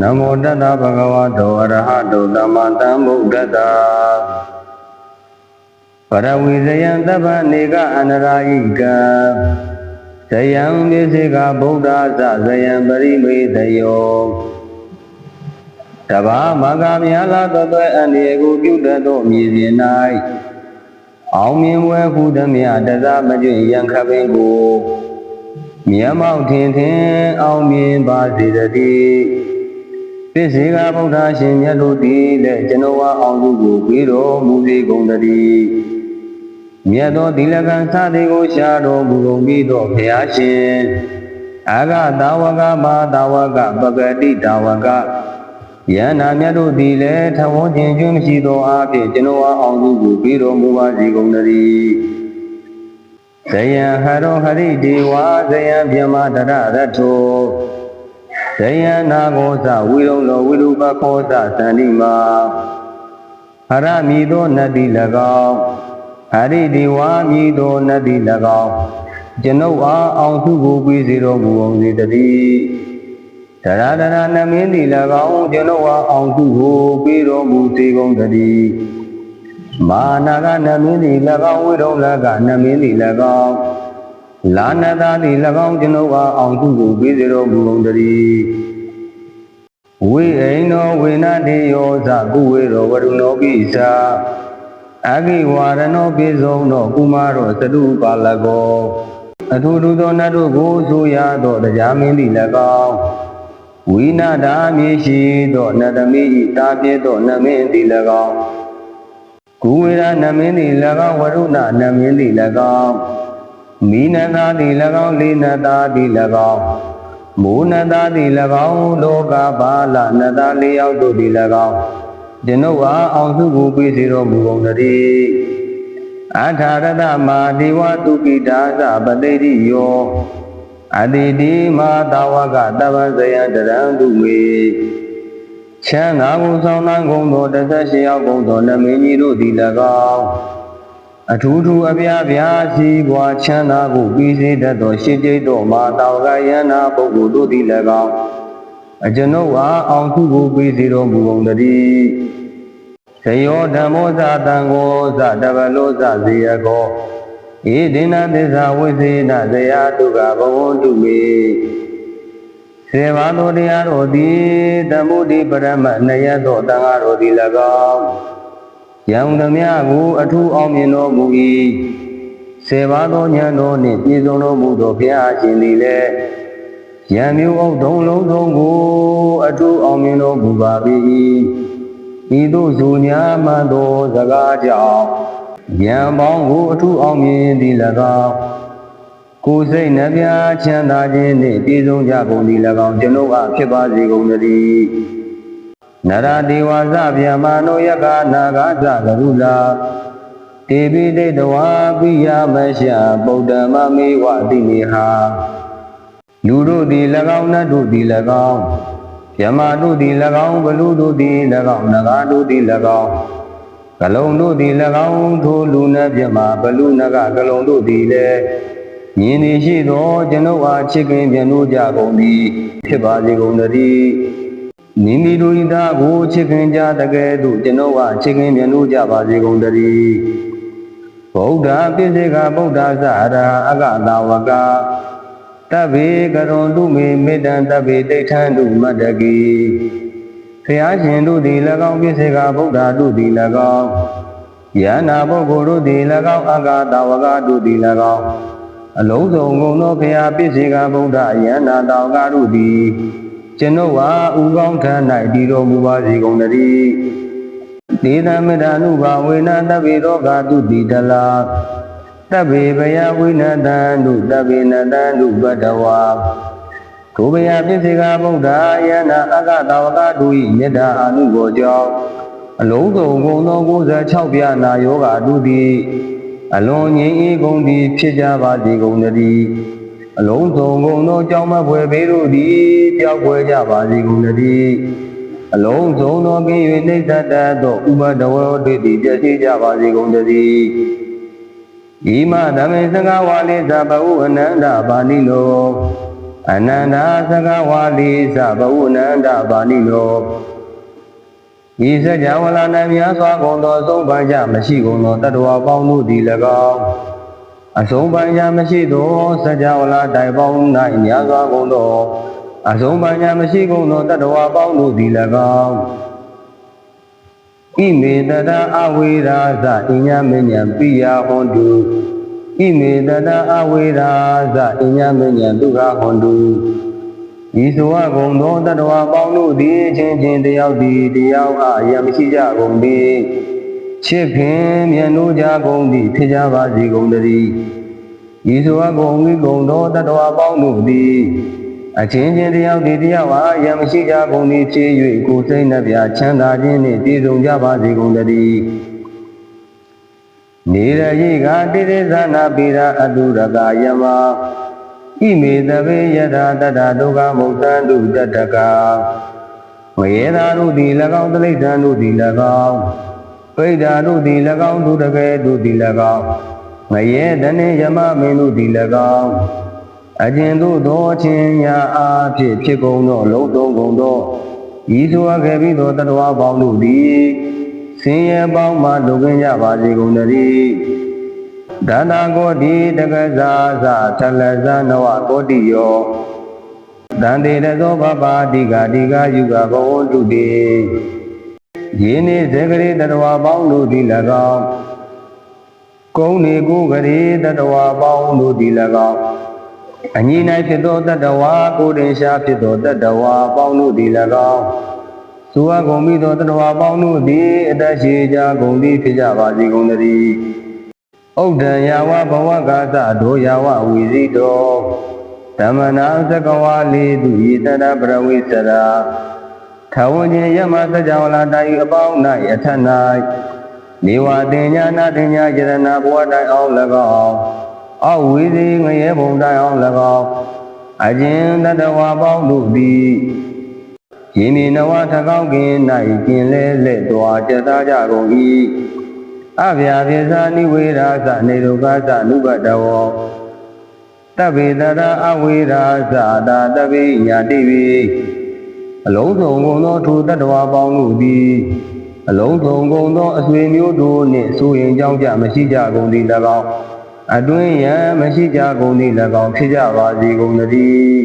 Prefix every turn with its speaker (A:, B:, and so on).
A: နမောတတ္တဗဂဝတောအရဟတောသမ္မာသမ္ဗုဒ္ဓတ္တပရဝိဇယံတပ္ပနေကအနရာယိကဇယံပိစေကဗုဒ္ဓသဇယံပရိမေတယောတဘာမဂ္ဂမြာလာသောသွဲအန္တရာယ်ကိုပြုတတ်သောမြေပြင်၌အောင်မြင်ပွဲဟုသမျှတသမကျွယံခပင်ကိုမြတ်မောက်ထင်ထင်အောင်မြင်ပါစေတည်း ပြည့်စေကဗုဒ္ဓရှင်မြတ်တို့သည်လည်းကျွန်တော်ဝအောင်စုကိုပြီးတော်မူစေကုန်တည်းမြတ်သောသီလကံစသည်ကိုရှားတော်မူကုန်ပြီးတော့ဘုရားရှင်အာဂတာဝကမာတာဝကပဂတိတာဝကယန္နာမြတ်တို့သည်လည်းထဝန်းခြင်းကျွမရှိသောအားဖြင့်ကျွန်တော်အောင်စုကိုပြီးတော်မူပါစေကုန်တည်းဇယံဟရောဟရိဒေဝဇယံမြမတရရထော ဇယံနာဂောသဝိရုံလောဝိရုပခောသသန္တိမာဟရမည်သောနတ္တိ၎င်းဟရိဒေဝမည်သောနတ္တိ၎င်းကျွန်ုပ်အားအောင်စုကိုပြီးစေတော်မူအောင်စေတည်းတရတရနမင်းသည်၎င်းကျွန်ုပ်အားအောင်စုကိုပြီးတော်မူစေကုန်တည်းမာနာကနမင်းသည်၎င်းဝိရုံလကနမင်းသည်၎င်း လာနတာသည်၎င်းကျွန်ုပ်အားအောင်စုကိုပြီးစေတော်မူကုန်တည်းဝိအိနောဝေနတေယောသကုဝေရောဝရုဏောပိသာအဂိဝါရဏောပိစုံသောကုမာရောသတုပါလကောအထူးထူးသောနတ်တို့ကိုဆိုရသောတရားမင်းသည်၎င်းဝိနာဒာမြေရှိသောနတ်သမီးဤတာပြည့်သောနတ်မင်းသည်၎င်းကုဝေရနတ်မင်းသည်၎င်းဝရုဏနတ်မင်းသည်၎င်း မိနသာသည်၎င်းလေးနသာသည်၎င်းမိုးနသာသည်၎င်းလောကဘာလနသာလေးယောက်တို့သည်၎င်းကျွန်ုပ်အားအောင်စုကိုပေးစေတော်မူကုန်တည်းအထာရတမာဒေဝတုကိတာသပတိတိယောအတိတိမာတာဝကတပ္ပဇယံတရံတုမေချမ်းသာကိုဆောင်နှံကုန်သော18ယောက်ကုန်သောနမင်းကြီးတို့သည်၎င်း အထူးထူးအပြားပြားစီးပွားချမ်းသာကိုပြီးစေတတ်သောရှင်းကျိတ်တော်မာတာဝကယန္နာပုဂ္ဂိုလ်တို့သည်၎င်းအကျွန်ုပ်အားအောင်စုကိုပြီးစေတော်မူကုန်တည်းဇယောဓမ္မောဇတံကိုဇတဗလောဇဇေယကောဧဒိနာသစ္စာဝိသေနဇယာတုကဘဝန္တုမေစေဘာသောတရားတော်သည်သမုဒိပရမနယသောတန်ဃာတော်သည်၎င်း ယံသမျှကိုအထူးအောင်မြင်တော်မူ၏စေဘာသောဉာဏ်တော်နှင့်ပြည့်စုံတော်မူသောဘုရားရှင်သည်လည်းယံမျိုးအောင်သုံးလုံးစုံကိုအထူးအောင်မြင်တော်မူပါ၏ဤသို့ဇူညာမှန်သောစကားကြောင့်ယံပေါင်းကိုအထူးအောင်မြင်သည်၎င်းကိုယ်စိတ်နှပြချမ်းသာခြင်းနှင့်ပြည့်စုံကြကုန်သည်၎င်းကျွန်ုပ်အားဖြစ်ပါစေကုန်သတည်း နရဒေဝဇဗျမနောယကနာဂသကရုလာတေပိတေတဝါပိယမရှဗုဒ္ဓမမေဝတိနေဟာလူတို့သည်၎င်းနတ်တို့သည်၎င်းယမတို့သည်၎င်းဘလူတို့သည်၎င်းနဂါတို့သည်၎င်းကလုံတို့သည်၎င်းထိုလူနတ်မြမဘလူနဂကလုံတို့သည်လည်းမြင်နေရှိသောကျွန်ုပ်အားချစ်ခင်ပြန်လို့ကြကုန်သည်ဖြစ်ပါစေကုန်သတည်း မိမိတို့ဤသားကိုချစ်ခင်ကြတကယ်သို့ကျွန်ုပ်အားချစ်ခင်ပြန်လို့ကြပါစေကုန်သတည်းဗုဒ္ဓပိစေကဗုဒ္ဓဇာရာအကတာဝကတဗ္ဗေကရွန်တုမေမေတ္တံတဗ္ဗေတိဋ္ဌံတုမတ္တကိဖျားရှင်တို့သည်၎င်းပြည့်စေကဗုဒ္ဓတို့သည်၎င်းယန္နာပုဂ္ဂိုလ်တို့သည်၎င်းအကာတာဝကတို့သည်၎င်းအလုံးစုံကုန်သောဖျားပြည့်စေကဗုဒ္ဓယန္နာတာဝကတို့သည် ကျွန်ုပ်အားဥကောင်းထမ်း၌တည်တော်မူပါစေကုန်သတည်းဒေသမေတ္တာနုဘာဝေနတဗ္ဗေရောဂတုတိတလာတဗ္ဗေဘယဝိနတံနုတဗ္ဗေနတံနုပတ္တဝါဒုဗယပြည့်စေကဗုဒ္ဓယနာအကတာဝကတို့၏မေတ္တာအနုဘောကြောင့်အလုံးစုံကုန်သော96ပြာနာယောဂတို့သည်အလွန်ငြိမ်းအေးကုန်သည်ဖြစ်ကြပါစေကုန်သတည်း အလုံးစုံကုန်သောကြောင်းမဖွယ်ဘေးတို့သည်ပျောက်ကွယ်ကြပါစေကုန်သတည်းအလုံးစုံသောကင်း၍နှိမ့်သက်တတ်သောဥပဒဝေတို့သည်ပြည့်စုံကြပါစေကုန်သတည်းဣမဓမ္မေသံဃဝါလိသဘဟုအနန္တပါဏိလောအနန္တာသကဝါလိသဘဝနန္တပါဏိနောဤစကြဝဠာ၌မြတ်စွာဘုံသောအဆုံးပန်းကြမရှိကုန်သောတတ္တဝါပေါင်းတို့သည်၎င်း အဆုံးပန်းကြမရှိသောစကြဝဠာတိုင်ပေါင်း၌မြတ်စွာဘုံသောအဆုံးပန်းကြမရှိကုန်သောတတ္တဝါပေါင်းတို့သည်၎င်းဣမေတတအဝေရာဇဣညာမညံပိယဟွန်တုဣမေတတအဝေရာဇဣညာမညံဒုက္ခဟွန်တုဤဆိုအပ်ကုန်သောတတ္တဝါပေါင်းတို့သည်အချင်းချင်းတယောက်သည်တယောက်အားယံမရှိကြကုန်သည် ချစ်ခင်မြတ်နိုးကြကုန်သည်ဖြစ်ကြပါစေကုန်တည်းဤဆိုအပ်ကုန်ဤကုန်သောတတ္တဝါပေါင်းတို့သည်အချင်းချင်းတယောက်သည်တယောက်အားယံမရှိကြကုန်သည်ဖြစ်၍ကိုယ်စိတ်နှပြချမ်းသာခြင်းနှင့်ပြည့်စုံကြပါစေကုန်တည်းနေရရိကတိရိဇာနာပိရာအတုရကယမဣမေတဗေယထာတတဒုက္ခမုတ်တံတုတတကမယေသာတို့သည်၎င်းတိဋ္ဌာန်တို့သည်၎င်း ပိဋ္ဌာတို့သည်၎င်းသူတကယ်တို့သည်၎င်းမယေတနေယမမင်းတို့သည်၎င်းအကျဉ်တို့သောအချင်းရာအားဖြင့်ဖြစ်ကုန်သောလုံးသုံးကုန်သောဤဆိုအပ်ခဲ့ပြီးသောတတဝါပေါင်းတို့သည်ဆင်းရဲပေါင်းမှဒုက္ခကြပါစေကုန်တည်းဒါနာကောတိတက္ကဇာသသလဇနဝကောတိယောတန်တေရသောဘပါတိကာတိကာယုကဘဝတုတိ ယေနေဇဂရေတတဝါပေါင်းတို့သည်၎င်းကုန်းနေကိုဂရေတတဝါပေါင်းတို့သည်၎င်းအညီ၌ဖြစ်သောတတဝါကိုယ်တင်ရှားဖြစ်သောတတဝါပေါင်းတို့သည်၎င်းသူအကုန်ပြီးသောတတဝါပေါင်းတို့သည်အတရှိကြကုန်သည်ဖြစ်ကြပါစေကုန်သတည်းဥဒ္ဒံယာဝဘဝကာသဒိုယာဝဝီစီတောဓမ္မနာသကဝါလေးသူဤတတပရဝိစရာ ထဝဉ္ဇယမသကြဝဠာတိုင်အပေါင်း၌အထ၌နေဝတင်ညာနာတင်ညာယရဏဘဝတိုင်အောင်၎င်းအောက်ဝီစီငရဲဘုံတိုင်အောင်၎င်းအကျဉ်တတဝါပေါင်းတို့သည်ယင်းဒီနဝထကောင်းကင်၌ကျင်လဲလက်တော်ကြသားကြကုန်၏အဗျာပြေသာနိဝေရာသနေရုကသနုဘတဝောတဗ္ဗေတရာအဝေရာသတာတဗ္ဗိညာတိဝိ အလုံးစုံကုန်သောထိုတတ္တဝါပေါင်းတို့သည်အလုံးစုံကုန်သောအဆွေမျိုးတို့နှင့်ဆိုရင်ကြောင်းကြမရှိကြကုန်သည်၎င်းအတွင်းရန်မရှိကြကုန်သည်၎င်းဖြစ်ကြပါစေကုန်သတည်း